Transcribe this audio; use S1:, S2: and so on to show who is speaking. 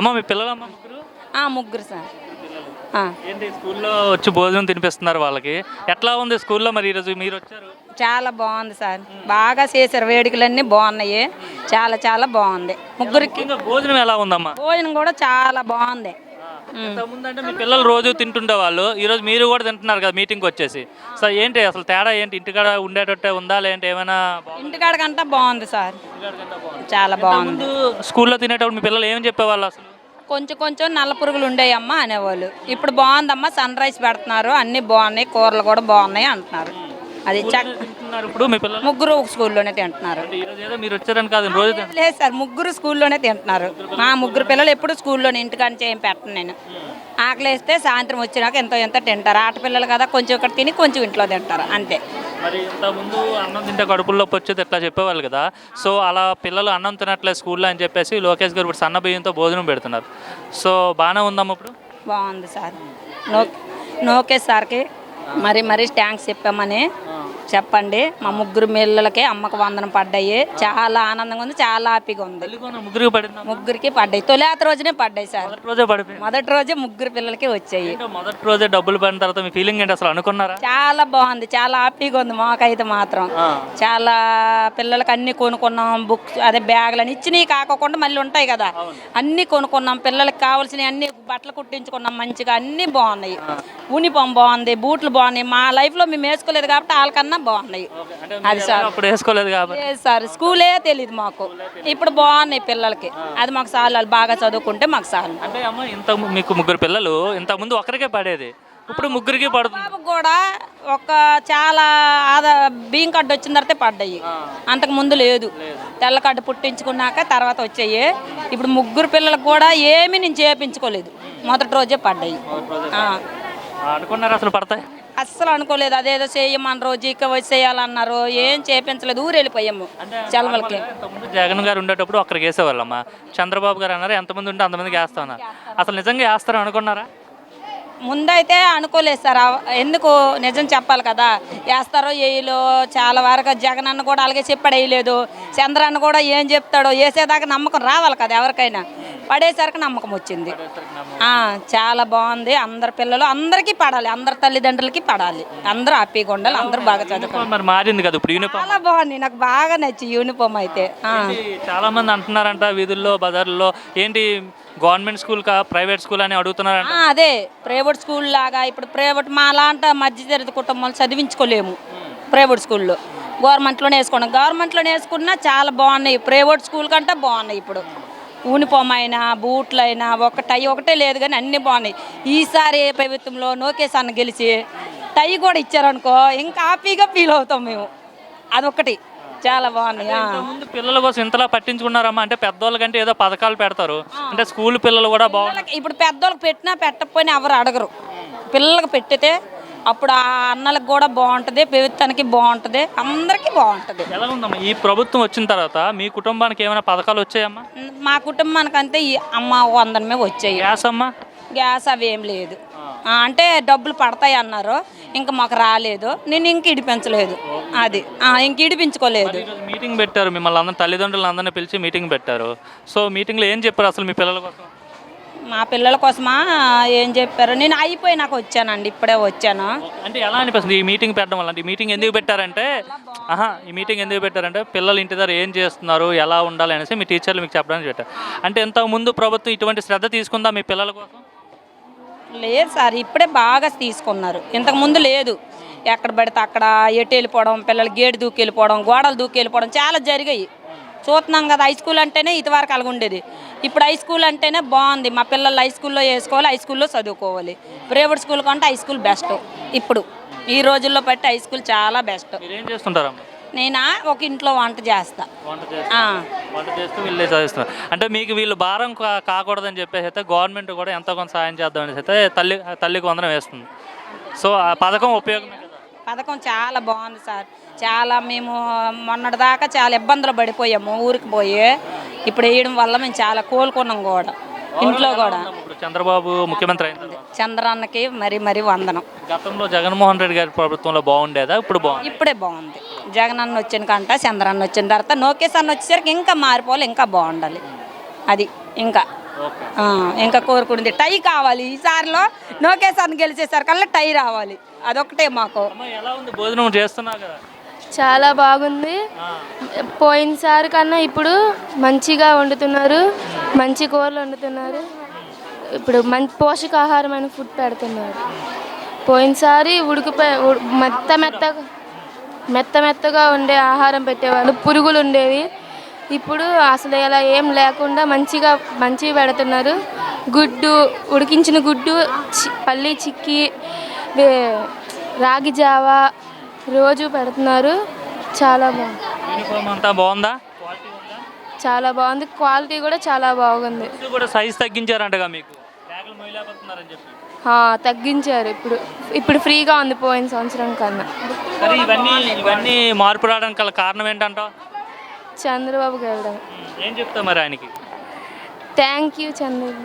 S1: అమ్మ మీ పిల్లలమ్మ ముగ్గురు?
S2: ముగ్గురు సార్.
S1: ఏంటి స్కూల్లో వచ్చి భోజనం తినిపిస్తున్నారు వాళ్ళకి? ఎట్లా ఉంది స్కూల్లో మరి ఈరోజు మీరు వచ్చారు?
S2: చాలా బాగుంది సార్. బాగా చేశారు వేడుకలన్నీ బాగున్నాయి. చాలా చాలా బాగుంది. ముగ్గురికి
S1: భోజనం ఎలా ఉందమ్మా?
S2: భోజనం కూడా చాలా బాగుంది.
S1: ముందంటే మీ పిల్లలు రోజు తింటుండే వాళ్ళు ఈ రోజు మీరు కూడా తింటున్నారు కదా మీటింగ్కి వచ్చేసి. సో ఏంటి అసలు తేడా ఏంటి? ఇంటికాడ ఉండేటట్టే ఉందా లేదంటే ఏమైనా బాగుందా?
S2: ఇంటికాడకంతా బాగుంది సార్. చాలా బాగుంది.
S1: స్కూల్లో తినేటప్పుడు మీ పిల్లలు ఏం చెప్పేవాళ్ళు అసలు?
S2: కొంచెం కొంచెం నల్ల పురుగులు ఉండేయమ్మా అనేవాళ్ళు. ఇప్పుడు బాగుందమ్మా సన్ రైస్ పెడుతున్నారు. అన్నీ బాగున్నాయి కూరలు కూడా బాగున్నాయి అంటున్నారు. అది
S1: ఇప్పుడు మీ పిల్లలు?
S2: ముగ్గురు స్కూల్లోనే తింటున్నారు.
S1: మీరు వచ్చారని కాదు రోజు.
S2: లేదు సార్ ముగ్గురు స్కూల్లోనే తింటున్నారు. మా ముగ్గురు పిల్లలు ఎప్పుడు స్కూల్లోనే ఇంటికాడ ఏం పెట్టను నేను. ఆకలి వేస్తే సాయంత్రం వచ్చినాక ఎంతో ఎంత తింటారు. ఆటపిల్లలు కదా కొంచెం ఇక్కడ తిని కొంచెం ఇంట్లో తింటారు అంతే.
S1: మరి అన్నం తింటే కడుపులోకి వచ్చేది ఎట్లా చెప్పేవాళ్ళు కదా. సో అలా పిల్లలు అన్నం తినట్లేదు స్కూల్లో అని చెప్పేసి లోకేష్ గారు ఇప్పుడు సన్న బియ్యంతో భోజనం పెడుతున్నారు. సో బాగానే ఉందమ్మా ఇప్పుడు?
S2: బాగుంది సార్. నో నోకే సార్కి మరి మరి థ్యాంక్స్ చెప్పామని చెప్పండి. మా ముగ్గురు పిల్లలకి అమ్మకు వందనం పడ్డాయి. చాలా ఆనందంగా ఉంది చాలా హ్యాపీగా ఉంది.
S1: ముగ్గురికి పడిందా?
S2: ముగ్గురికి పడ్డాయి. తొలియాత రోజునే పడ్డాయి సార్.
S1: మొదటి రోజే పడిపోయింది.
S2: మొదటి రోజే ముగ్గురు పిల్లలకి వచ్చాయి.
S1: మొదటి రోజే డబ్బులు పడిన తర్వాత మీ ఫీలింగ్ ఏంటి? అసలు అనుకున్నారా?
S2: చాలా బాగుంది చాలా హ్యాపీగా ఉంది మాకైతే మాత్రం. చాలా పిల్లలకి అన్ని కొనుక్కున్నాం బుక్స్ అదే బ్యాగులు అని ఇచ్చినవి కాకుండా మళ్ళీ ఉంటాయి కదా. అన్ని కొనుక్కున్నాం పిల్లలకి కావాల్సినవి అన్ని బట్టలు కుట్టించుకున్నాం మంచిగా అన్ని బాగున్నాయి. యూనిఫామ్ బాగుంది బూట్లు బాగున్నాయి. మా లైఫ్లో మేము వేసుకోలేదు కాబట్టి వాళ్ళకన్నా బాగున్నాయి. అది సార్.
S1: అప్పుడు వేసుకోలేదు కాబట్టి.
S2: లేదు సార్ స్కూలే తెలియదు మాకు. ఇప్పుడు బాగున్నాయి పిల్లలకి. అది మాకు వాళ్ళు బాగా చదువుకుంటే మాకు చాలు.
S1: అంటే అమ్మ ఇంత మీకు ముగ్గురు పిల్లలు ఇంత ముందు ఒకరికే పడేది. ఇప్పుడు ముగ్గురికి పడుతుంది.
S2: బాబు కూడా ఒక చాలా ఆదా బియ్యం కార్డు వచ్చిన తర్వాత పడ్డాయి. అంతకు ముందు లేదు. తెల్ల కార్డు పుట్టించుకున్నాక తర్వాత వచ్చాయి. ఇప్పుడు ముగ్గురు పిల్లలకు కూడా ఏమీ నేను చేయించుకోలేదు మొదటి రోజే పడ్డాయి. ఆ,
S1: అనుకున్నారు అసలు పడతాయి?
S2: అస్సలు అనుకోలేదు. అదేదో చేయమన్నారు జీక వచ్చి చేయాలన్నారు. ఏం చేయించలేదు ఊరు వెళ్ళిపోయాము సెలవులకి
S1: జగన్ గారు ఉండేటప్పుడు ఒక్కరికి వేసేవాళ్ళమ్మ చంద్రబాబు గారు అన్నారు ఎంతమంది ఉంటే అంతమందికి వేస్తా ఉన్నారు అసలు నిజంగా వేస్తారు అనుకున్నారా?
S2: ముందైతే అనుకోలేదు సార్. ఎందుకు? నిజం చెప్పాలి కదా. వేస్తారో వేయలో చాలా వరకు జగన్ అన్న కూడా అలాగే చెప్పాడు వేయలేదు. చంద్ర అన్న కూడా ఏం చెప్తాడో వేసేదాకా నమ్మకం రావాలి కదా ఎవరికైనా. పడేసరికి నమ్మకం వచ్చింది. ఆ, చాలా బాగుంది. అందరి పిల్లలు అందరికీ పడాలి. అందరి తల్లిదండ్రులకి పడాలి. అందరూ హ్యాపీగా ఉండాలి. అందరూ బాగా చదువుకోవాలి.
S1: మరి మారింది కదా ఇప్పుడు యూనిఫామ్?
S2: చాలా బాగుంది. నాకు బాగా నచ్చి యూనిఫామ్ అయితే.
S1: చాలా మంది అంటున్నారంట వీధుల్లో బజార్లో ఏంటి గవర్నమెంట్ స్కూల్ కా ప్రైవేట్ స్కూల్ అని అడుగుతున్నారంట?
S2: ఆ, అదే. ప్రైవేట్ స్కూల్ లాగా ఇప్పుడు ప్రైవేట్ మా లాంటి మధ్యతరగతి కుటుంబాలు చదివించుకోలేము. ప్రైవేట్ స్కూల్లో. గవర్నమెంట్లోనే వేసుకున్నాం గవర్నమెంట్లోనే వేసుకున్నా చాలా బాగున్నాయి. ప్రైవేట్ స్కూల్ కంటే బాగున్నాయి ఇప్పుడు. యూనిఫామ్ అయినా బూట్లు అయినా ఒక టై ఒకటే లేదు కానీ అన్నీ బాగున్నాయి. ఈసారి ప్రభుత్వంలో నోకేష్ అన్న గెలిచి టై కూడా ఇచ్చారనుకో ఇంకా హ్యాపీగా ఫీల్ అవుతాం మేము. అదొకటి చాలా బాగున్నాయి.
S1: ముందు పిల్లల కోసం ఇంతలా పట్టించుకున్నారమ్మా. అంటే పెద్దోళ్ళ కంటే ఏదో పథకాలు పెడతారు. అంటే స్కూల్ పిల్లలు కూడా
S2: పిల్లలకి ఇప్పుడు పెద్దోళ్ళకి పెట్టినా పెట్టకపోయినా ఎవరు అడగరు. పిల్లలకు పెట్టితే అప్పుడు ఆ అన్నలకు కూడా బాగుంటుంది ప్రభుత్వానికి బాగుంటుంది అందరికీ బాగుంటుంది.
S1: ఎలా ఉందమ్మా? ఈ ప్రభుత్వం వచ్చిన తర్వాత మీ కుటుంబానికి ఏమైనా పథకాలు వచ్చాయమ్మా?
S2: మా కుటుంబానికి అంతే ఈ అమ్మ వందనమే వచ్చాయి.
S1: గ్యాస్ అమ్మా?
S2: గ్యాస్ అవి ఏం లేదు. ఆ, అంటే డబ్బులు పడతాయి అన్నారు ఇంకా మాకు రాలేదు. నేను ఇంక ఇడిపించలేదు. అది ఆ, ఇంక ఇడిపించుకోలేదు.
S1: ఈరోజు మీటింగ్ పెట్టారు మిమ్మల్ని అందరిని తల్లిదండ్రులు అందరినీ పిలిచి మీటింగ్ పెట్టారు. సో మీటింగ్లో ఏం చెప్పారు అసలు మీ పిల్లల కోసం?
S2: మా పిల్లల కోసమా ఏం చెప్పారు. నేను అయిపోయి నాకు వచ్చానండి ఇప్పుడే వచ్చాను.
S1: అంటే ఎలా అనిపిస్తుంది ఈ మీటింగ్ పెట్టడం వల్ల? అంటే ఈ మీటింగ్ ఎందుకు పెట్టారంటే ఆహా ఈ మీటింగ్ ఎందుకు పెట్టారంటే పిల్లలు ఇంటి దగ్గర ఏం చేస్తున్నారు ఎలా ఉండాలి అనేసి మీ టీచర్లు మీకు చెప్పడానికి పెట్టారు. అంటే ఇంతకు ముందు ప్రభుత్వం ఇటువంటి శ్రద్ధ తీసుకుందా మీ పిల్లల కోసం?
S2: లేదు సార్ ఇప్పుడే బాగా తీసుకున్నారు. ఇంతకు ముందు లేదు. ఎక్కడ పడితే అక్కడ ఎటు వెళ్ళిపోవడం పిల్లలు గేటు దూకి వెళ్ళిపోవడం గోడలు దూకి వెళ్ళిపోవడం చాలా జరిగాయి. చూస్తున్నాం కదా హై స్కూల్ అంటేనే ఇదివరకు అలాగ ఉండేది ఇప్పుడు హై స్కూల్ అంటేనే బాగుంది. మా పిల్లలు హై స్కూల్లో వేసుకోవాలి హై స్కూల్లో చదువుకోవాలి. ప్రైవేట్ స్కూల్ కంటే హై స్కూల్ బెస్ట్ ఇప్పుడు ఈ రోజుల్లో బట్టి హై స్కూల్ చాలా బెస్ట్
S1: ఏం చేస్తుంటారమ్మా?
S2: నేనా? ఒక ఇంట్లో వంట చేస్తా.
S1: వంట చేస్తూ.
S2: ఆ,
S1: వంట చేస్తూ వీళ్ళే చదివిస్తున్నారు. అంటే మీకు వీళ్ళు భారం కాకూడదని చెప్పేసి అయితే గవర్నమెంట్ కూడా ఎంతో కొంత సాయం చేద్దామని అయితే తల్లి తల్లికి వందనం వేస్తుంది. సో ఆ పథకం ఉపయోగమే కదా
S2: పథకం చాలా బాగుంది సార్. చాలా మేము మొన్నటిదాకా చాలా ఇబ్బందులు పడిపోయాము ఊరికి పోయి. ఇప్పుడు వేయడం వల్ల మేము చాలా కోలుకున్నాం కూడా. ఇంట్లో కూడా.
S1: చంద్రబాబు ముఖ్యమంత్రి తర్వాత.
S2: చంద్రన్నకి మరి మరి వందనం.
S1: గతంలో జగన్మోహన్ రెడ్డి గారి ప్రభుత్వంలో బాగుండేదా? ఇప్పుడు బాగుంది.
S2: ఇప్పుడే బాగుంది. జగన్ అన్న వచ్చిన కంట చంద్రన్న వచ్చిన తర్వాత నోకేష్ అన్న వచ్చేసరికి ఇంకా మారిపోవాలి ఇంకా బాగుండాలి. అది ఇంకా. ఇంకా కోరుకుంది టై కావాలి. ఈసారిలో నోకేసారిని గెలిచేసరికల్లా టై రావాలి. అదొకటే మాకు.
S1: అమ్మ ఎలా ఉంది? భోజనం చేస్తున్నావు కదా?
S3: చాలా బాగుంది. పోయినసారి కన్నా ఇప్పుడు మంచిగా వండుతున్నారు. మంచి కూరలు వండుతున్నారు. ఇప్పుడు మంచి పోషకాహారమైన ఫుడ్ పెడుతున్నారు. పోయినసారి ఉడికిపోయి ఉడ్- మెత్త మెత్తగా మెత్త మెత్తగా ఉండే ఆహారం పెట్టేవాళ్ళు. పురుగులు ఉండేవి. ఇప్పుడు అసలు ఇలా ఏం లేకుండా మంచిగా మంచిగా పెడుతున్నారు. గుడ్డు ఉడికించిన గుడ్డు పల్లి చిక్కి రాగి జావా రోజు పెడుతున్నారు. చాలా బాగుంది
S1: అంతా బాగుందా?
S3: చాలా బాగుంది. క్వాలిటీ కూడా చాలా బాగుంది.
S1: కూడా సైజ్ తగ్గించారంటగా మీకు?
S3: తగ్గించారు ఇప్పుడు. ఇప్పుడు ఫ్రీగా ఉంది పోయిన సంవత్సరం కన్నా.
S1: ఇవన్నీ ఇవన్నీ మార్పు రావడానికి గల కారణం ఏంటంటావు?
S3: చంద్రబాబు గారు.
S1: ఏం చెప్తావు మరి ఆయనకి?
S3: Thank you Chandrababu.